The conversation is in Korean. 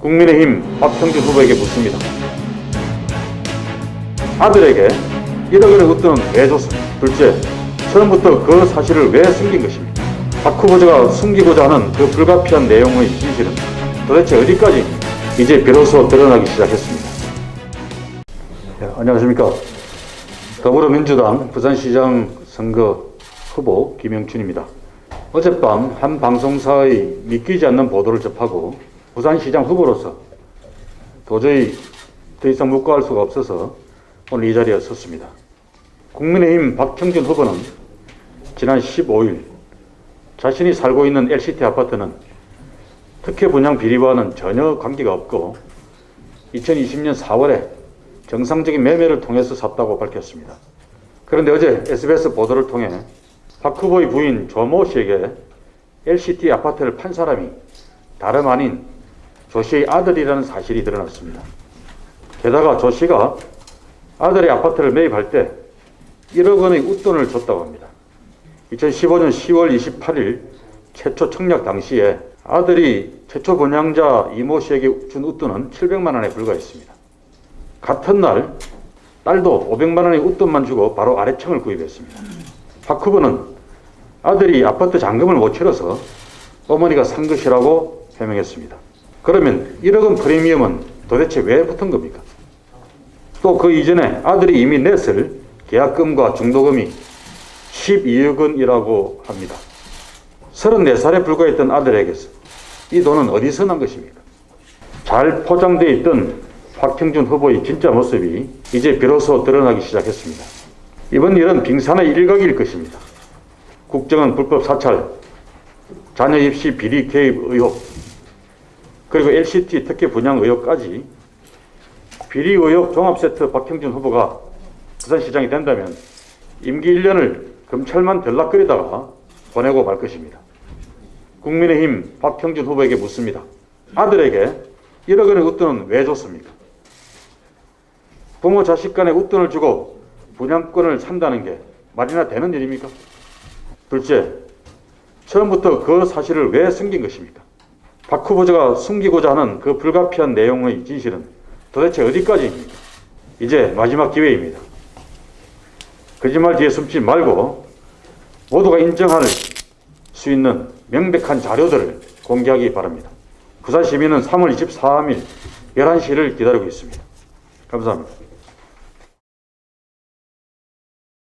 국민의힘 박형준 후보에게 묻습니다. 아들에게 1억 원의 웃돈은 왜 줬습니까? 둘째, 처음부터 그 사실을 왜 숨긴 것입니까? 박 후보자가 숨기고자 하는 그 불가피한 내용의 진실은 도대체 어디까지입니까? 이제 비로소 드러나기 시작했습니다. 네, 안녕하십니까. 더불어민주당 부산시장 선거 후보 김영춘입니다. 어젯밤 한 방송사의 믿기지 않는 보도를 접하고 부산시장 후보로서 도저히 더 이상 묵과할 수가 없어서 오늘 이 자리에 섰습니다. 국민의힘 박형준 후보는 지난 15일 자신이 살고 있는 LCT 아파트는 특혜 분양 비리와는 전혀 관계가 없고 2020년 4월에 정상적인 매매를 통해서 샀다고 밝혔습니다. 그런데 어제 SBS 보도를 통해 박 후보의 부인 조모 씨에게 LCT 아파트를 판 사람이 다름 아닌 조 씨의 아들이라는 사실이 드러났습니다. 게다가 조 씨가 아들의 아파트를 매입할 때 1억 원의 웃돈을 줬다고 합니다. 2015년 10월 28일 최초 청약 당시에 아들이 최초 분양자 이모 씨에게 준 웃돈은 700만 원에 불과했습니다. 같은 날 딸도 500만 원의 웃돈만 주고 바로 아래층을 구입했습니다. 박 후보는 아들이 아파트 잔금을 못 치러서 어머니가 산 것이라고 해명했습니다. 그러면 1억 원 프리미엄은 도대체 왜 붙은 겁니까? 또 그 이전에 아들이 이미 냈을 계약금과 중도금이 12억 원이라고 합니다. 34살에 불과했던 아들에게서 이 돈은 어디서 난 것입니까? 잘 포장되어 있던 박형준 후보의 진짜 모습이 이제 비로소 드러나기 시작했습니다. 이번 일은 빙산의 일각일 것입니다. 국정원 불법 사찰, 자녀 입시 비리 개입 의혹, 그리고 LCT 특혜 분양 의혹까지 비리 의혹 종합세트 박형준 후보가 부산시장이 된다면 임기 1년을 검찰만 들락거리다가 보내고 말 것입니다. 국민의힘 박형준 후보에게 묻습니다. 아들에게 1억 원의 웃돈은 왜 줬습니까? 부모 자식 간에 웃돈을 주고 분양권을 산다는 게 말이나 되는 일입니까? 둘째, 처음부터 그 사실을 왜 숨긴 것입니까? 박 후보자가 숨기고자 하는 그 불가피한 내용의 진실은 도대체 어디까지입니까? 이제 마지막 기회입니다. 거짓말 뒤에 숨지 말고 모두가 인정할 수 있는 명백한 자료들을 공개하기 바랍니다. 부산 시민은 3월 23일 11시를 기다리고 있습니다. 감사합니다.